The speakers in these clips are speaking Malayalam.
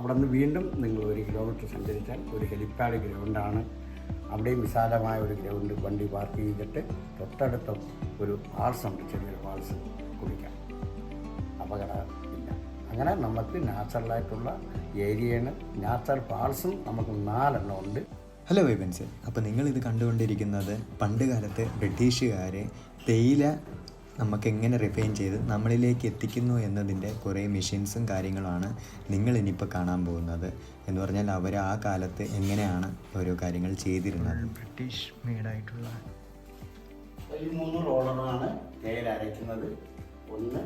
അവിടെ നിന്ന് വീണ്ടും നിങ്ങൾ ഒരു കിലോമീറ്റർ സഞ്ചരിച്ചാൽ ഒരു ഹെലിപ്പാഡ് ഗ്രൗണ്ടാണ് അവിടെയും വിശാലമായ ഒരു ഗ്രൗണ്ട് വണ്ടി പാർക്ക് ചെയ്തിട്ട് തൊട്ടടുത്തും ഒരു ഫാൾസ് ഉണ്ട് ചെറിയൊരു ഫാൾസ് കുടിക്കാം. അപകടമില്ല അങ്ങനെ നമുക്ക് നാച്ചുറലായിട്ടുള്ള ഏരിയയാണ് നാച്ചുറൽ പാൾസും നമുക്ക് നാലെണ്ണം ഉണ്ട്. ഹലോ വൈബൻസ് അപ്പോൾ നിങ്ങളിത് കണ്ടുകൊണ്ടിരിക്കുന്നത് പണ്ട് കാലത്ത് ബ്രിട്ടീഷുകാരെ തേയില നമുക്ക് എങ്ങനെ റിഫൈൻ ചെയ്ത് നമ്മളിലേക്ക് എത്തിക്കുന്നു എന്നതിന്റെ കുറേ മെഷീൻസും കാര്യങ്ങളുമാണ് നിങ്ങൾ ഇനിയിപ്പോൾ കാണാൻ പോകുന്നത്. എന്ന് പറഞ്ഞാൽ അവർ ആ കാലത്ത് എങ്ങനെയാണ് ഓരോ കാര്യങ്ങൾ ചെയ്തിരുന്നത്. ബ്രിട്ടീഷ് മെയ്ഡായിട്ടുള്ള ഈ മൂന്ന് റോളറാണ് തേയില അരയ്ക്കുന്നത്. ഒന്ന്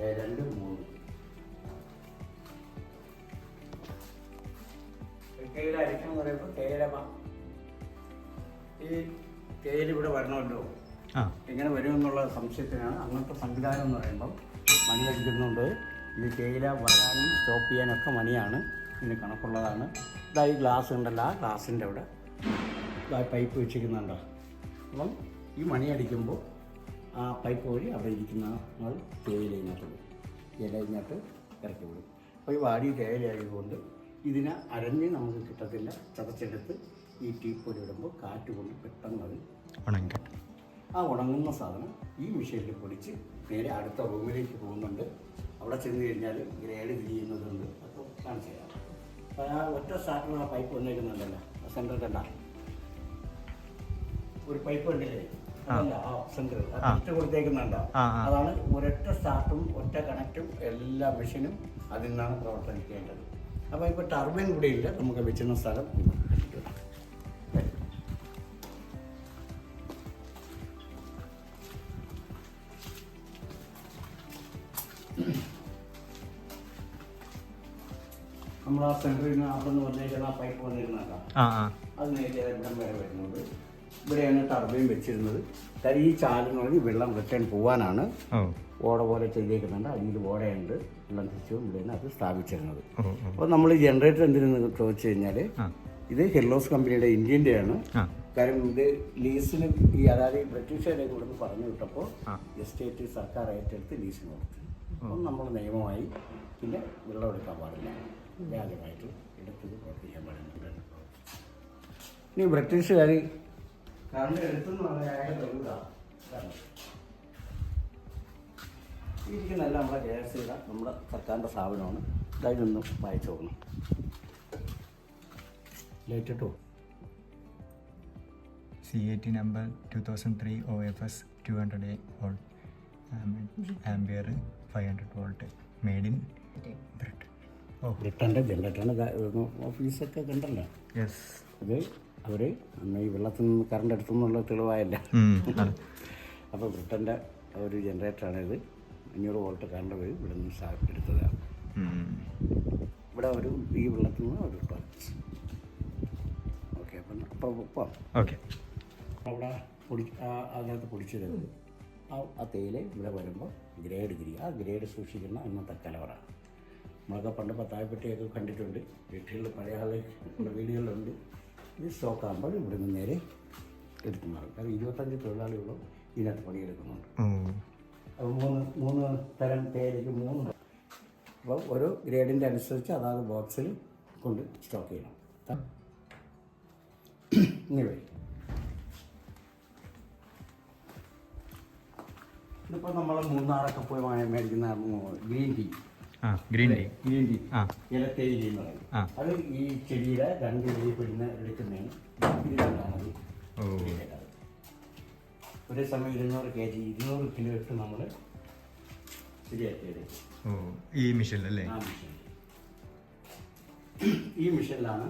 രണ്ട് മൂന്ന്. ഈ തേയില അരയ്ക്കണം എന്ന് പറയുമ്പോൾ തേയില ഈ തേയില ഇവിടെ വരണമല്ലോ. എങ്ങനെ വരുമെന്നുള്ള സംശയത്തിനാണ് അങ്ങനത്തെ സംവിധാനം എന്ന് പറയുമ്പോൾ മണി അടിക്കുന്നുണ്ട്. ഇത് തേയില വരാനും സ്റ്റോപ്പ് ചെയ്യാനൊക്കെ മണിയാണ്. ഇതിന് കണക്കുള്ളതാണ്. ഇതായി ഗ്ലാസ് ഉണ്ടല്ലോ ആ ഗ്ലാസിന്റെ അവിടെ ഇതായി പൈപ്പ് വെച്ചിരിക്കുന്നുണ്ടോ. അപ്പം ഈ മണി അടിക്കുമ്പോൾ ആ പൈപ്പ് വഴി അവിടെ ഇരിക്കുന്ന തേയില ഇതിനകത്ത് വിടും. ഇല ഇതിനകത്ത് ഇറക്കി വിടും. അപ്പോൾ ഈ വാടി തേയില ആയതുകൊണ്ട് ഇതിനെ അരഞ്ഞ് നമുക്ക് കിട്ടത്തില്ല. ചതച്ചെടുത്ത് ഈ ടീപ്പൊടി ഇടുമ്പോൾ കാറ്റ് കൊണ്ട് പെട്ടെന്ന് അത് ഉണങ്ങി ആ ഉണങ്ങുന്ന സാധനം ഈ മെഷീനിൽ പൊടിച്ച് നേരെ അടുത്ത റൂമിലേക്ക് പോകുന്നുണ്ട്. അവിടെ ചെന്ന് കഴിഞ്ഞാൽ ഗ്രേഡ് ചെയ്യുന്നതുണ്ട്. അപ്പോൾ കാണിച്ചു തരാം അപ്പോൾ ആ ഒറ്റ സ്റ്റാർട്ടിൽ ആ പൈപ്പ് വന്നേക്കുന്നുണ്ടല്ലോ. ആ സെന്റർ കണ്ട. ഒരു പൈപ്പ് ഉണ്ടല്ലേ സെന്റർ. കൊടുത്തേക്കുന്നുണ്ടോ. അതാണ് ഒരൊറ്റ സ്റ്റാർട്ടും ഒറ്റ കണക്റ്റും എല്ലാ മെഷീനും അതിൽ നിന്നാണ് പ്രവർത്തനിക്കേണ്ടത് അപ്പോൾ ഇപ്പോൾ ടർബൈൻ കൂടെ ഇല്ല. നമുക്ക് വെച്ചിരുന്ന സ്ഥലം നമ്മൾ ആ നിന്ന് അവിടെ നിന്ന് ആ പൈപ്പ് ആ അത് നേരെ ഇവിടം വരെ വരുന്നത്. ഇവിടെയാണ് ടർബൈൻ വെച്ചിരുന്നത്. കാര്യം ഈ ചാലെന്ന് പറഞ്ഞ് വെള്ളം റിട്ടേൺ പോവാനാണ് ഓട പോലെ ചെയ്തേക്കുന്നുണ്ട്. അതിൽ ഓടയുണ്ട്. വെള്ളം തിരിച്ചു ഇവിടെയാണ് അത് സ്ഥാപിച്ചിരുന്നത്. അപ്പോൾ നമ്മൾ ജനറേറ്റർ എന്തിനെന്ന് ചോദിച്ചു കഴിഞ്ഞാൽ ഇത് ഹെർലോസ് കമ്പനിയുടെ ഇന്ത്യന്റെയാണ്. കാര്യം ഇത് ലീസിന് ഈ അതായത് ഈ ബ്രിട്ടീഷുകാരെ ഇവിടുന്ന് പറഞ്ഞു വിട്ടപ്പോൾ. എസ്റ്റേറ്റ് സർക്കാർ ഏറ്റെടുത്ത് ലീസിന് കൊടുത്തു. അപ്പം നമ്മൾ നിയമമായി പിന്നെ വെള്ളമെടുക്കാൻ പാടില്ല. വ്യാജമായിട്ട് എടുത്തത് പ്രവർത്തിക്കാൻ പാടില്ല. ഇനി ബ്രിട്ടീഷുകാർ കറണ്ട് എടുത്തെന്ന് പറഞ്ഞാൽ ഇരിക്കുന്നതല്ല നമ്മുടെ കെ എസ് സിയുടെ നമ്മുടെ സർക്കാരിന്റെ സ്ഥാപനമാണ്. ഇതൊന്നും വായിച്ചു നോക്കണം. ലേറ്റ് ഇട്ടോ? C A T number two thousand three O F S two hundred A volt ampere five hundred volt made in ബ്രിട്ടന്റെ ജനറേറ്ററാണ് ഓഫീസൊക്കെ കണ്ടല്ലോ. യെസ്. അത് അവർ അന്ന് ഈ വെള്ളത്തിൽ നിന്ന് കറണ്ട് എടുത്തെന്നുള്ള തെളിവായല്ല. അപ്പോൾ ബ്രിട്ടന്റെ ഒരു ജനറേറ്ററാണ് ഇത്. അഞ്ഞൂറ് വോൾട്ട് കറണ്ട് വഴി ഇവിടെ നിന്ന് എടുത്തതാണ് ഇവിടെ ഒരു ഈ വെള്ളത്തിൽ നിന്ന് ഒരു ടോർച്ച് ഓക്കെ അപ്പം അപ്പോൾ ഇപ്പോൾ ഓക്കെ. അവിടെ പൊടി അതിനകത്ത് പൊടിച്ചിരുന്നത് ആ തേയില ഇവിടെ വരുമ്പോൾ ഗ്രേഡ് ഗിരി ആ ഗ്രേഡ് സൂക്ഷിക്കുന്ന ഇന്നത്തെ കലവറ. നമ്മളൊക്കെ പണ്ട് പത്തായപ്പെട്ടിയൊക്കെ കണ്ടിട്ടുണ്ട്. വീട്ടിൽ പഴയ ആൾ വീടുകളിലുണ്ട്. ഇത് സ്റ്റോക്ക് ആകുമ്പോൾ ഇവിടെ നിന്ന് നേരെ എടുക്കുന്നതാണ്. കാരണം ഇരുപത്തഞ്ച് തൊഴിലാളികളും ഇതിനകത്ത് പണിയെടുക്കുന്നുണ്ട്. അപ്പോൾ മൂന്ന് മൂന്ന് തരം തേയിലയ്ക്ക് മൂന്ന് അപ്പോൾ ഓരോ ഗ്രേഡിന്റെ അനുസരിച്ച് അതാത് ബോക്സിൽ കൊണ്ട് സ്റ്റോക്ക് ചെയ്യണം. ഇങ്ങനെ. ഇതിപ്പോൾ നമ്മൾ മൂന്നാറൊക്കെ പോയി മേടിക്കുന്ന green tea. Green tea green tea എന്ന് പറയും. അത് ഈ ചെടിയുടെ രണ്ട് ഇലയിൽ പെടുന്ന എടുക്കുന്നതിന് ഒരേ സമയം ഇരുന്നൂറ് കെ ജി ഇരുന്നൂറ് കിലോ ഇട്ട് നമ്മൾ ശരിയാക്കിയത് ഈ മിഷനിലല്ലേ ആ മിഷൻ ഈ മിഷനിലാണ്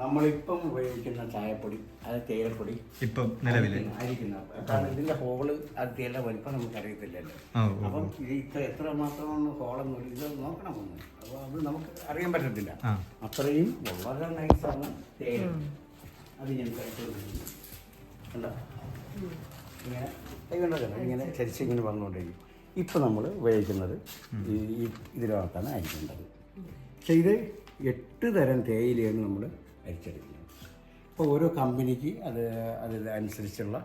നമ്മളിപ്പം ഉപയോഗിക്കുന്ന ചായപ്പൊടി അത് തേയിലപ്പൊടി ഇപ്പം നിലവിൽ അരിക്കുന്ന കാരണം ഇതിന്റെ ഹോൾ അത് തേയില വലിപ്പം നമുക്ക് അറിയത്തില്ലല്ലോ ഓ ഓ. അപ്പം ഇത് ഇത്ര എത്ര മാത്രമാണ് ഹോളെന്ന് ഇത് നോക്കണം ഒന്ന്. അപ്പോൾ അത് നമുക്ക് അറിയാൻ പറ്റത്തില്ല. അത്രയും വളരെ നൈസാണ് തേയില. അത് ഞാൻ കഴിച്ചു കണ്ടോ ഇങ്ങനെ കൈകൊണ്ടല്ല ഇങ്ങനെ ചരിച്ചിങ്ങനെ വന്നുകൊണ്ടിരിക്കും. ഇപ്പം നമ്മൾ ഉപയോഗിക്കുന്നത് ഈ ഈ ഇതിനകത്താണ് അരിക്കേണ്ടത്. പക്ഷേ ഇത് എട്ട് തരം തേയിലയാണ് നമ്മൾ അരിച്ചെടുക്കുന്നത് ഇപ്പോൾ ഓരോ കമ്പനിക്ക് അത് അതിനനുസരിച്ചുള്ള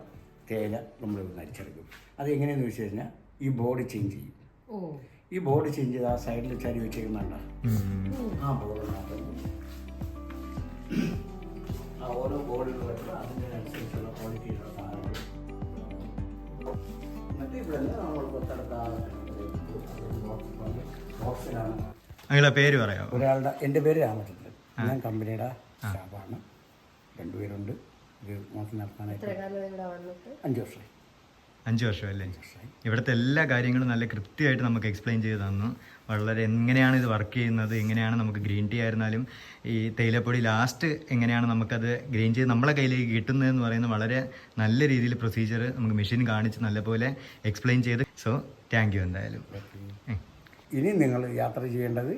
തേന നമ്മൾ ഇവിടുന്ന് അരിച്ചെടുക്കും. അത് വെച്ച് കഴിഞ്ഞാൽ ഈ ബോർഡ് ചേഞ്ച് ചെയ്യും. ഈ ബോർഡ് ചേഞ്ച് ചെയ്ത് ആ സൈഡിൽ ചരി വെച്ചേക്കുന്നുണ്ടോ ആ ബോർഡ് ആ ഓരോ ബോർഡിലുള്ള അതിനനുസരിച്ചുള്ള അനുസരിച്ചുള്ള സാധനങ്ങൾ. എന്നിട്ട് നമ്മൾ പുറത്തെടുത്ത ബോക്സിലാണ് പേര് പറയാമോ? ഒരാളുടെ എന്റെ പേര് രാമചന്ദ്രൻ. ഞാൻ കമ്പനിയുടെ സ്റ്റാഫാണ് രണ്ടുപേരുണ്ട് ഇത് മാസം നടത്താനായിട്ട് അഞ്ച് വർഷമായി. അഞ്ച് വർഷമല്ലേ? ഇവിടുത്തെ എല്ലാ കാര്യങ്ങളും നല്ല കൃത്യമായിട്ട് നമുക്ക് എക്സ്പ്ലെയിൻ ചെയ്ത് തന്നു. വളരെ എങ്ങനെയാണ് ഇത് വർക്ക് ചെയ്യുന്നത്? എങ്ങനെയാണ് നമുക്ക് ഗ്രീൻ ടീ ആയിരുന്നാലും ഈ തേയിലപ്പൊടി ലാസ്റ്റ് എങ്ങനെയാണ് നമുക്കത് ഗ്രീൻ ചെയ്ത് നമ്മളെ കയ്യിലേക്ക് കിട്ടുന്നതെന്ന് പറയുന്നത് വളരെ നല്ല രീതിയിൽ പ്രൊസീജിയർ നമുക്ക് മെഷീൻ കാണിച്ച് നല്ലപോലെ എക്സ്പ്ലെയിൻ ചെയ്ത്. സോ താങ്ക് യു എന്തായാലും. ഇനി നിങ്ങൾ യാത്ര ചെയ്യേണ്ടത്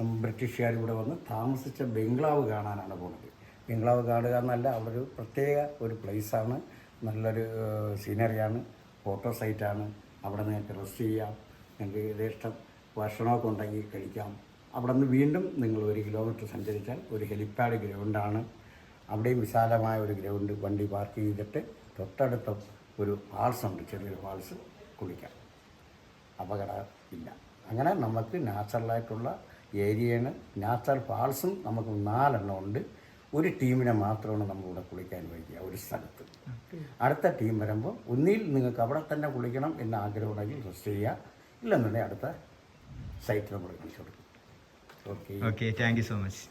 ബ്രിട്ടീഷുകാർ ഇവിടെ വന്ന് താമസിച്ച ബംഗ്ലാവ് കാണാനാണ് പോകുന്നത് ബംഗ്ലാവ് കാണുക എന്നല്ല അവിടെ ഒരു പ്രത്യേക ഒരു പ്ലേസാണ് നല്ലൊരു സീനറിയാണ് ഫോട്ടോ സൈറ്റാണ് അവിടെ നിങ്ങൾക്ക് റെസ്റ്റ് ചെയ്യാം. നിങ്ങൾക്ക് യഥേഷ്ടം ഭക്ഷണമൊക്കെ ഉണ്ടെങ്കിൽ കഴിക്കാം. അവിടെ നിന്ന് വീണ്ടും നിങ്ങൾ ഒരു കിലോമീറ്റർ സഞ്ചരിച്ചാൽ ഒരു ഹെലിപ്പാഡ് ഗ്രൗണ്ടാണ്. അവിടെയും വിശാലമായ ഒരു ഗ്രൗണ്ട്. വണ്ടി പാർക്ക് ചെയ്തിട്ട് തൊട്ടടുത്ത ഒരു ഫാൾസ് ഉണ്ട്. ചെറിയൊരു ഫാൾസ് കുളിക്കാം. അപകടം ഇല്ല അങ്ങനെ നമുക്ക് നാച്ചുറലായിട്ടുള്ള ഏരിയയാണ്. നാച്ചുറൽ ഫാൾസും നമുക്ക് നാലെണ്ണം ഉണ്ട്. ഒരു ടീമിനെ മാത്രമാണ് നമ്മളിവിടെ കുളിക്കാൻ വയ്ക്കുക ഒരു സ്ഥലത്ത്. അടുത്ത ടീം വരുമ്പോൾ ഒന്നിൽ നിങ്ങൾക്ക് അവിടെ തന്നെ കുളിക്കണം എന്ന ആഗ്രഹമുണ്ടെങ്കിൽ റെസ്റ്റ് ചെയ്യുക. ഇല്ലെന്നുണ്ടെങ്കിൽ അടുത്ത സൈറ്റ് നമ്മൾ കാണിച്ചു കൊടുക്കും. Okay okay thank you so much